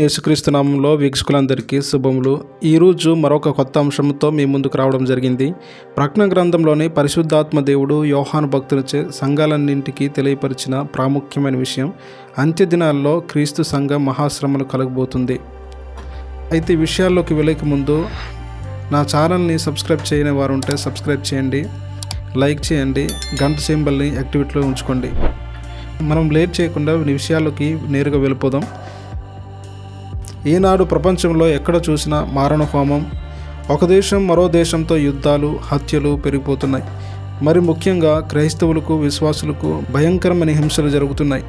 యేసుక్రీస్తు నామంలో వీక్షకులందరికీ శుభములు. ఈరోజు మరొక కొత్త అంశంతో మీ ముందుకు రావడం జరిగింది. ప్రజ్ఞ గ్రంథంలోని పరిశుద్ధాత్మ దేవుడు యోహాను భక్తులచే సంఘాలన్నింటికి తెలియపరిచిన ప్రాముఖ్యమైన విషయం అంత్యదినాల్లో క్రీస్తు సంఘం మహాశ్రమలు కలగబోతుంది. అయితే విషయాల్లోకి వెళ్ళక ముందు నా ఛానల్ని సబ్స్క్రైబ్ చేయని వారు ఉంటే సబ్స్క్రైబ్ చేయండి లైక్ చేయండి గంట సింబల్ని యాక్టివిటీలో ఉంచుకోండి. మనం లేట్ చేయకుండా విషయాల్లోకి నేరుగా వెళ్ళిపోదాం. ఈనాడు ప్రపంచంలో ఎక్కడ చూసినా మారణ హోమం. ఒక దేశం మరో దేశంతో యుద్ధాలు హత్యలు పెరిగిపోతున్నాయి. మరి ముఖ్యంగా క్రైస్తవులకు విశ్వాసులకు భయంకరమైన హింసలు జరుగుతున్నాయి.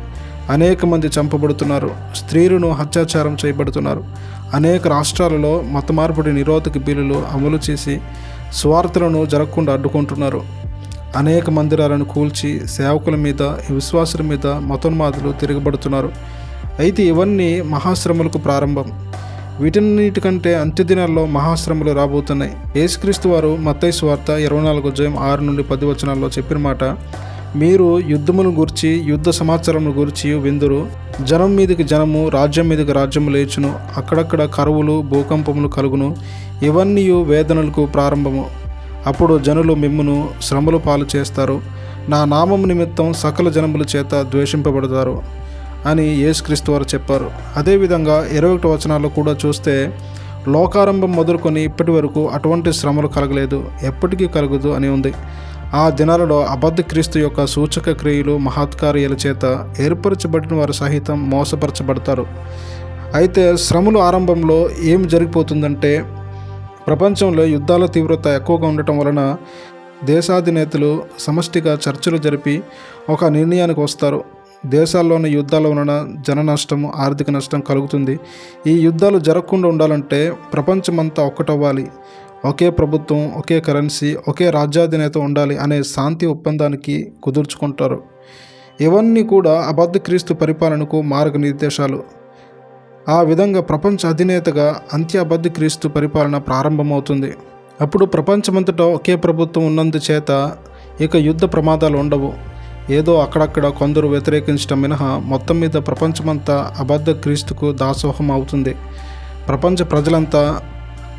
అనేక మంది చంపబడుతున్నారు స్త్రీలను అత్యాచారం చేయబడుతున్నారు. అనేక రాష్ట్రాలలో మత మార్పిడి నిరోధక బిల్లులు అమలు చేసి స్వార్థలను జరగకుండా అడ్డుకుంటున్నారు. అనేక మందిరాలను కూల్చి సేవకుల మీద విశ్వాసుల మీద మతోన్మాదులు తిరగబడుతున్నారు. అయితే ఇవన్నీ మహాశ్రమలకు ప్రారంభం. వీటన్నిటికంటే అంత్యదినాల్లో మహాశ్రమలు రాబోతున్నాయి. యేసుక్రీస్తు వారు మత్తయి వార్త ఇరవై నాలుగు జయం ఆరు నుండి పది వచనాల్లో చెప్పిన మాట మీరు యుద్ధమును గురించి యుద్ధ సమాచారమును గురించి విందురు. జనం మీదకి జనము రాజ్యం మీదకి రాజ్యము లేచును. అక్కడక్కడ కరువులు భూకంపములు కలుగును. ఇవన్నీ వేదనలకు ప్రారంభము. అప్పుడు జనులు మిమ్మును శ్రమలు పాలు చేస్తారు. నా నామము నిమిత్తం సకల జనముల చేత ద్వేషింపబడతారు. అని యేసుక్రీస్తు వారు చెప్పారు. అదేవిధంగా ఇరవై ఒకటి వచనాల్లో కూడా చూస్తే లోకారంభం మొదలుకొని ఇప్పటి వరకు అటువంటి శ్రమలు కలగలేదు ఎప్పటికీ కలగదు అని ఉంది. ఆ దినాలలో అబద్ధ క్రీస్తు యొక్క సూచక క్రియలు మహత్కార్యాల చేత ఏర్పరచబడిన వారు సహితం మోసపరచబడతారు. అయితే శ్రమలు ఆరంభంలో ఏం జరిగిపోతుందంటే ప్రపంచంలో యుద్ధాల తీవ్రత ఎక్కువగా ఉండటం వలన దేశాధినేతలు సమష్టిగా చర్చలు జరిపి ఒక నిర్ణయానికి వస్తారు. దేశాల్లోని యుద్ధాల వలన జన నష్టం ఆర్థిక నష్టం కలుగుతుంది. ఈ యుద్ధాలు జరగకుండా ఉండాలంటే ప్రపంచమంతా ఒక్కటవ్వాలి. ఒకే ప్రభుత్వం ఒకే కరెన్సీ ఒకే రాజ్యాధినేత ఉండాలి అనే శాంతి ఒప్పందానికి కుదుర్చుకుంటారు. ఇవన్నీ కూడా అబద్ధ క్రీస్తు పరిపాలనకు మార్గనిర్దేశాలు. ఆ విధంగా ప్రపంచ అధినేతగా అంత్య అబద్ధ క్రీస్తు పరిపాలన ప్రారంభమవుతుంది. అప్పుడు ప్రపంచమంతటా ఒకే ప్రభుత్వం ఉన్నందుచేత ఇక యుద్ధ ప్రమాదాలు ఉండవు. ఏదో అక్కడక్కడ కొందరు వ్యతిరేకించడం మినహా మొత్తం మీద ప్రపంచమంతా అబద్ధ క్రీస్తుకు దాసోహం అవుతుంది. ప్రపంచ ప్రజలంతా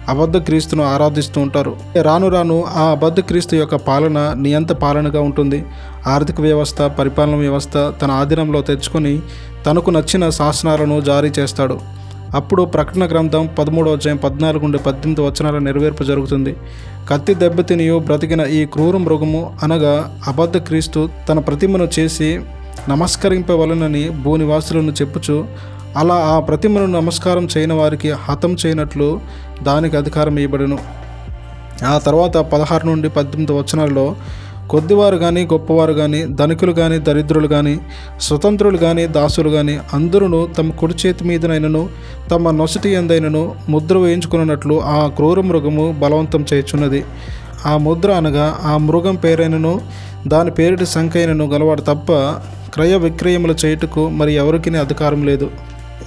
అబద్ధ క్రీస్తును ఆరాధిస్తూ ఉంటారు. రాను రాను ఆ అబద్ధ క్రీస్తు యొక్క పాలన నియంత పాలనగా ఉంటుంది. ఆర్థిక వ్యవస్థ పరిపాలన వ్యవస్థ తన ఆధీనంలో తెచ్చుకొని తనకు నచ్చిన శాసనాలను జారీ చేస్తాడు. అప్పుడు ప్రకటన గ్రంథం పదమూడవ అధ్యాయం పద్నాలుగు నుండి పద్దెనిమిది వచనాల నెరవేర్పు జరుగుతుంది. కత్తి దెబ్బతినియు బ్రతికిన ఈ క్రూర మృగము అనగా అబద్ధ క్రీస్తు తన ప్రతిమను చేసి నమస్కరింపవలనని భూనివాసులను చెప్పుచు అలా ఆ ప్రతిమను నమస్కారం చేయని వారికి హతం చేయనట్లు దానికి అధికారం ఇవ్వబడును ఆ తర్వాత పదహారు నుండి పద్దెనిమిది వచనాల్లో కొద్దివారు కానీ గొప్పవారు కానీ ధనికులు కానీ దరిద్రులు కానీ స్వతంత్రులు కానీ దాసులు కానీ అందరూ తమ కుడి చేతి మీదనైనను తమ నొసటి ఎందైనను ముద్ర వేయించుకున్నట్లు ఆ క్రూర మృగము బలవంతం చేయుచున్నది. ఆ ముద్ర అనగా ఆ మృగం పేరైనను దాని పేరిటి సంఖ్యైనను గలవాడు తప్ప క్రయ విక్రయములు చేయుటకు మరి ఎవరికి అధికారం లేదు.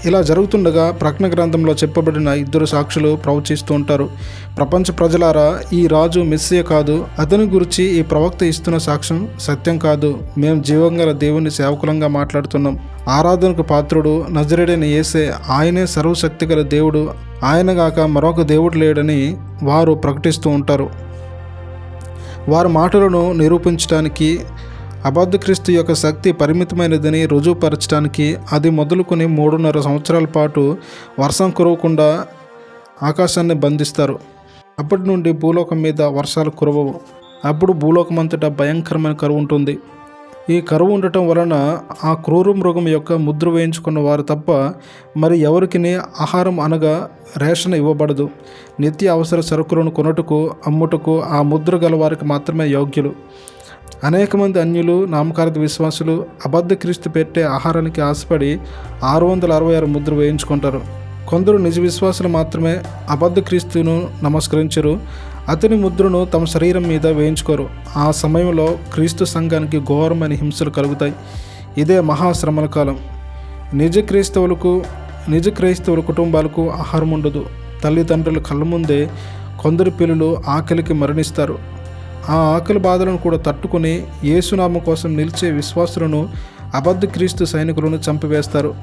ఇలా జరుగుతుండగా ప్రజ్ఞ గ్రంథంలో చెప్పబడిన ఇద్దరు సాక్షులు ప్రవచిస్తూ ఉంటారు. ప్రపంచ ప్రజలారా ఈ రాజు మెస్సియ కాదు అతని గురించి ఈ ప్రవక్త ఇస్తున్న సాక్ష్యం సత్యం కాదు. మేము జీవంగల దేవుని సేవకులంగా మాట్లాడుతున్నాం. ఆరాధనకు పాత్రుడు నజరేడని ఏసే ఆయనే సర్వశక్తిగల దేవుడు ఆయనగాక మరొక దేవుడు లేడని వారు ప్రకటిస్తూ ఉంటారు. వారి మాటలను నిరూపించడానికి అబద్ధ క్రీస్తు యొక్క శక్తి పరిమితమైనదని రుజువుపరచడానికి అది మొదలుకొని మూడున్నర సంవత్సరాల పాటు వర్షం కురవకుండా ఆకాశాన్ని బంధిస్తారు. అప్పటి నుండి భూలోకం మీద వర్షాలు కురవవు. అప్పుడు భూలోకం అంతటా భయంకరమైన కరువు ఉంటుంది. ఈ కరువు ఉండటం వలన ఆ క్రూర మృగం యొక్క ముద్ర వేయించుకున్న వారు తప్ప మరి ఎవరికి ఆహారం అనగా రేషన్ ఇవ్వబడదు. నిత్య అవసర సరుకులను కొనుటకు అమ్ముటకు ఆ ముద్ర గల వారికి మాత్రమే యోగ్యులు. అనేక మంది అన్యులు నామకార్థ విశ్వాసులు అబద్ధ క్రీస్తు పెట్టే ఆహారానికి ఆశపడి ఆరు వందల అరవై ఆరు ముద్ర వేయించుకుంటారు. కొందరు నిజ విశ్వాసులు మాత్రమే అబద్ధ క్రీస్తును నమస్కరించరు. అతని ముద్రను తమ శరీరం మీద వేయించుకోరు. ఆ సమయంలో క్రీస్తు సంఘానికి ఘోరమైన హింసలు కలుగుతాయి. ఇదే మహాశ్రమల కాలం. నిజ క్రైస్తవులకు నిజ క్రైస్తవుల కుటుంబాలకు ఆహారం ఉండదు. తల్లిదండ్రుల కళ్ళ ముందే కొందరు పిల్లలు ఆకలికి మరణిస్తారు. ఆ ఆకలి బాధలను కూడా తట్టుకుని యేసునామం కోసం నిలిచే విశ్వాసులను అబద్ధ క్రీస్తు సైనికులను చంపివేస్తారు.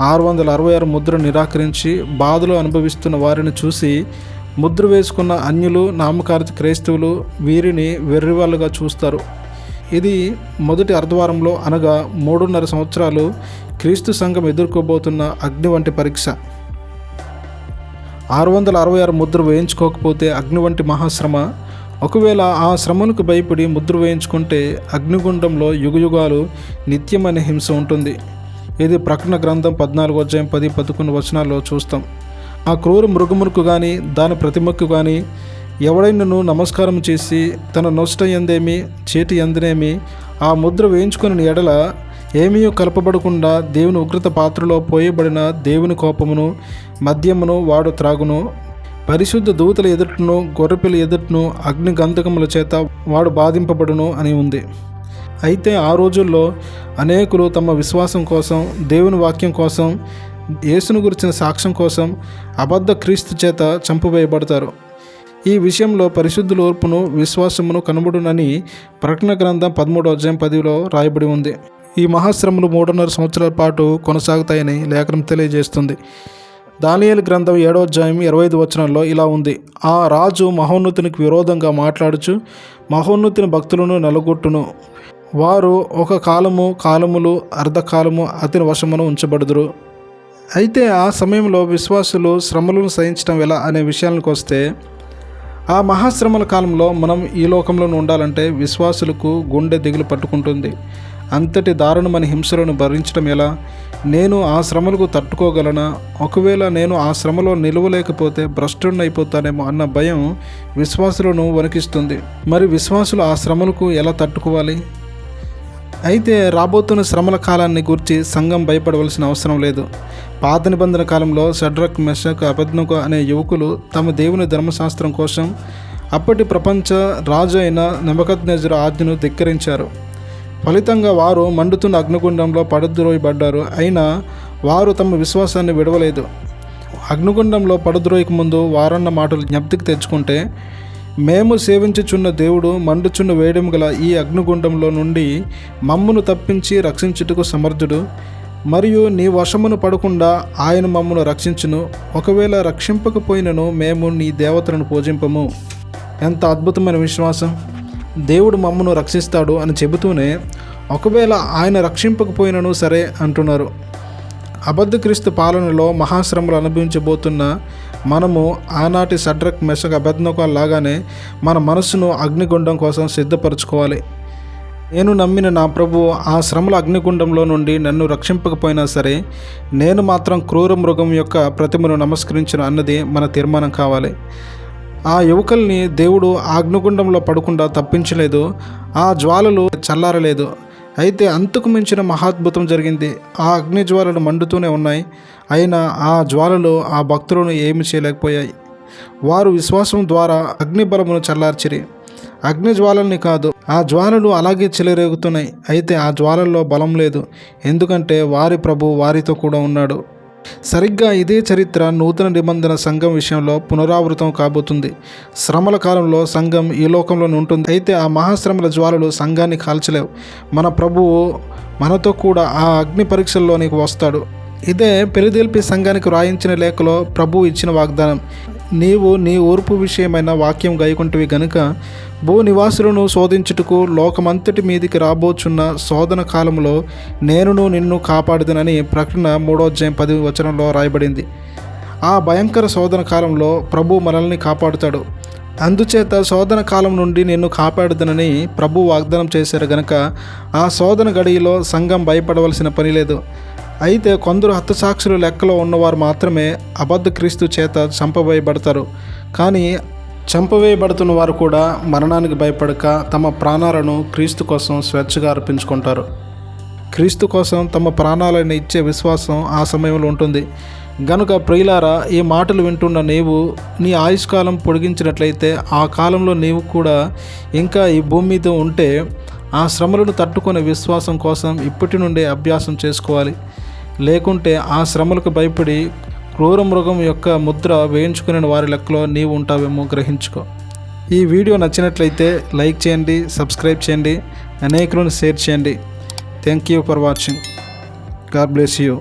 ఆరు వందల అరవై ఆరు ముద్ర నిరాకరించి బాధలు అనుభవిస్తున్న వారిని చూసి ముద్ర వేసుకున్న అన్యులు నామకార్థ క్రైస్తవులు వీరిని వెర్రివాళ్ళుగా చూస్తారు. ఇది మొదటి అర్ధవారంలో అనగా మూడున్నర సంవత్సరాలు క్రీస్తు సంఘం ఎదుర్కోబోతున్న అగ్ని వంటి పరీక్ష. ఆరు వందల అరవై ఆరు ముద్ర వేయించుకోకపోతే అగ్ని వంటి మహాశ్రమ ఒకవేళ ఆ శ్రమలకు భయపడి ముద్ర వేయించుకుంటే అగ్నిగుండంలో యుగయుగాలు నిత్యమైన హింస ఉంటుంది. ఇది ప్రకటన గ్రంథం పద్నాలుగు అధ్యాయం పది పదకొండు వచనాల్లో చూస్తాం. ఆ క్రూర మృగమునకు కానీ దాని ప్రతిమకు కానీ ఎవడైనను నమస్కారం చేసి తన నొష్ట ఎందేమి చేతి ఎందనేమి ఆ ముద్ర వేయించుకుని ఎడల ఏమీ కలపబడకుండా దేవుని ఉగ్రత పాత్రలో పోయబడిన దేవుని కోపమును మద్యమును వాడు త్రాగును పరిశుద్ధ దూతల ఎదుటను గొర్రెపిల్ల ఎదుటను అగ్ని గంధకముల చేత వాడు బాధింపబడును అని ఉంది. అయితే ఆ రోజుల్లో అనేకులు తమ విశ్వాసం కోసం దేవుని వాక్యం కోసం యేసును గురించిన సాక్ష్యం కోసం అబద్ధ క్రీస్తు చేత చంపవేయబడతారు. ఈ విషయంలో పరిశుద్ధుల ఓర్పును విశ్వాసమును కనబడునని ప్రకటన గ్రంథం పదమూడో అధ్యాయం పదిలో రాయబడి ఉంది. ఈ మహాశ్రమలు మూడున్నర సంవత్సరాల పాటు కొనసాగుతాయని లేఖనం తెలియజేస్తుంది. దానియేలు గ్రంథం ఏడో అధ్యాయం ఇరవై ఐదు వచనంలో ఇలా ఉంది. ఆ రాజు మహోన్నతునికి విరోధంగా మాట్లాడుచు మహోన్నతుని భక్తులను నలుగొట్టును. వారు ఒక కాలము కాలములు అర్ధకాలము అతని వశమును ఉంచబడుదురు. అయితే ఆ సమయంలో విశ్వాసులు శ్రమలను సహించడం ఎలా అనే విషయానికి వస్తే ఆ మహాశ్రమల కాలంలో మనం ఈ లోకంలో ఉండాలంటే విశ్వాసులకు గుండె దిగులు పట్టుకుంటుంది. అంతటి దారుణమైన హింసలను భరించడం ఎలా? నేను ఆ శ్రమలకు తట్టుకోగలనా? ఒకవేళ నేను ఆ శ్రమలో నిలవలేకపోతే భ్రష్టుడినైపోతానేమో అన్న భయం విశ్వాసులను వణికిస్తుంది. మరి విశ్వాసులు ఆ శ్రమలకు ఎలా తట్టుకోవాలి? అయితే రాబోతున్న శ్రమల కాలాన్ని గురించి సంఘం భయపడవలసిన అవసరం లేదు. పాత నిబంధన కాలంలో షడ్రక్ మెషక్ అబద్నకు అనే యువకులు తమ దేవుని ధర్మశాస్త్రం కోసం అప్పటి ప్రపంచ రాజు అయిన నెబకద్నెజర్ ఆజ్ఞను ధిక్కరించారు. ఫలితంగా వారు మండుతున్న అగ్నిగుండంలో పడద్రోయబడ్డారు. అయినా వారు తమ విశ్వాసాన్ని విడవలేదు. అగ్నిగుండంలో పడద్రోయక ముందు వారన్న మాటలు జ్ఞప్తికి తెచ్చుకుంటే మేము సేవించుచున్న దేవుడు మండుచున్న వేయడం గల ఈ అగ్నిగుండంలో నుండి మమ్మును తప్పించి రక్షించుటకు సమర్థుడు. మరియు నీ వశమును పడకుండా ఆయన మమ్మను రక్షించును. ఒకవేళ రక్షింపకపోయినను మేము నీ దేవతలను పూజింపము. ఎంత అద్భుతమైన విశ్వాసం! దేవుడు మమ్మను రక్షిస్తాడు అని చెబుతూనే ఒకవేళ ఆయన రక్షింపకపోయినను సరే అంటున్నారు. అబద్ధక్రీస్తు పాలనలో మహాశ్రమలు అనుభవించబోతున్న మనము ఆనాటి సడ్రక్ మెషక్ అబద్ధనక లాగానే మన మనసును అగ్నిగుండం కోసం సిద్ధపరచుకోవాలి. నేను నమ్మిన నా ప్రభు ఆ శ్రమల అగ్నిగుండంలో నుండి నన్ను రక్షింపకపోయినా సరే నేను మాత్రం క్రూర మృగం యొక్క ప్రతిమను నమస్కరించిన అన్నది మన తీర్మానం కావాలి. ఆ యువకుల్ని దేవుడు ఆ అగ్నిగుండంలో పడకుండా తప్పించలేదు ఆ జ్వాలలు చల్లారలేదు. అయితే అంతకు మించిన మహాద్భుతం జరిగింది. ఆ అగ్ని జ్వాలలు మండుతూనే ఉన్నాయి. అయినా ఆ జ్వాలలు ఆ భక్తులను ఏమి చేయలేకపోయాయి. వారు విశ్వాసం ద్వారా అగ్ని బలమును చల్లార్చిరి. అగ్ని జ్వాలల్ని కాదు ఆ జ్వాలలు అలాగే చెలరేగుతున్నాయి. అయితే ఆ జ్వాలల్లో బలం లేదు. ఎందుకంటే వారి ప్రభు వారితో కూడా ఉన్నాడు. సరిగ్గా ఇదే చరిత్ర నూతన నిబంధన సంఘం విషయంలో పునరావృతం కాబోతుంది. శ్రమల కాలంలో సంఘం ఈ లోకంలో ఉంటుంది. అయితే ఆ మహాశ్రమల జ్వాలలు సంఘాన్ని కాల్చలేవు. మన ప్రభువు మనతో కూడా ఆ అగ్ని పరీక్షల్లోనికి వస్తాడు. ఇదే పెరిదేల్పి సంఘానికి రాయించిన లేఖలో ప్రభు ఇచ్చిన వాగ్దానం. నీవు నీ ఓర్పు విషయమైన వాక్యం గైకుంటివి గనుక భూ నివాసులను శోధించుటకు లోకమంతటి మీదికి రాబోచున్న శోధన కాలంలో నేనును నిన్ను కాపాడుదనని ప్రకటన మూడోధ్యాయం పది వచనంలో రాయబడింది. ఆ భయంకర శోధన కాలంలో ప్రభు మనల్ని కాపాడుతాడు. అందుచేత శోధన కాలం నుండి నిన్ను కాపాడుదనని ప్రభు వాగ్దానం చేశారు గనక ఆ శోధన గడియలో సంఘం భయపడవలసిన పని లేదు. అయితే కొందరు హతసాక్షులు లెక్కలో ఉన్నవారు మాత్రమే అబద్ధ క్రీస్తు చేత చంపవేయబడతారు కానీ చంపవేయబడుతున్న వారు కూడా మరణానికి భయపడక తమ ప్రాణాలను క్రీస్తు కోసం స్వేచ్ఛగా అర్పించుకుంటారు. క్రీస్తు కోసం తమ ప్రాణాలను ఇచ్చే విశ్వాసం ఆ సమయంలో ఉంటుంది. గనుక ప్రియులారా ఈ మాటలు వింటున్న నీవు నీ ఆయుష్కాలం పొడిగించినట్లయితే ఆ కాలంలో నీవు కూడా ఇంకా ఈ భూమి మీద ఉంటే ఆ శ్రమలను తట్టుకునే విశ్వాసం కోసం ఇప్పటి నుండే అభ్యాసం చేసుకోవాలి. లేకుంటే ఆ శ్రమలకు భయపడి క్రూర మృగం యొక్క ముద్ర వేయించుకునే వారి లెక్కలో నీవు ఉంటావేమో గ్రహించుకో. ఈ వీడియో నచ్చినట్లయితే లైక్ చేయండి సబ్స్క్రైబ్ చేయండి అనేకులను షేర్ చేయండి. Thank you for watching God bless you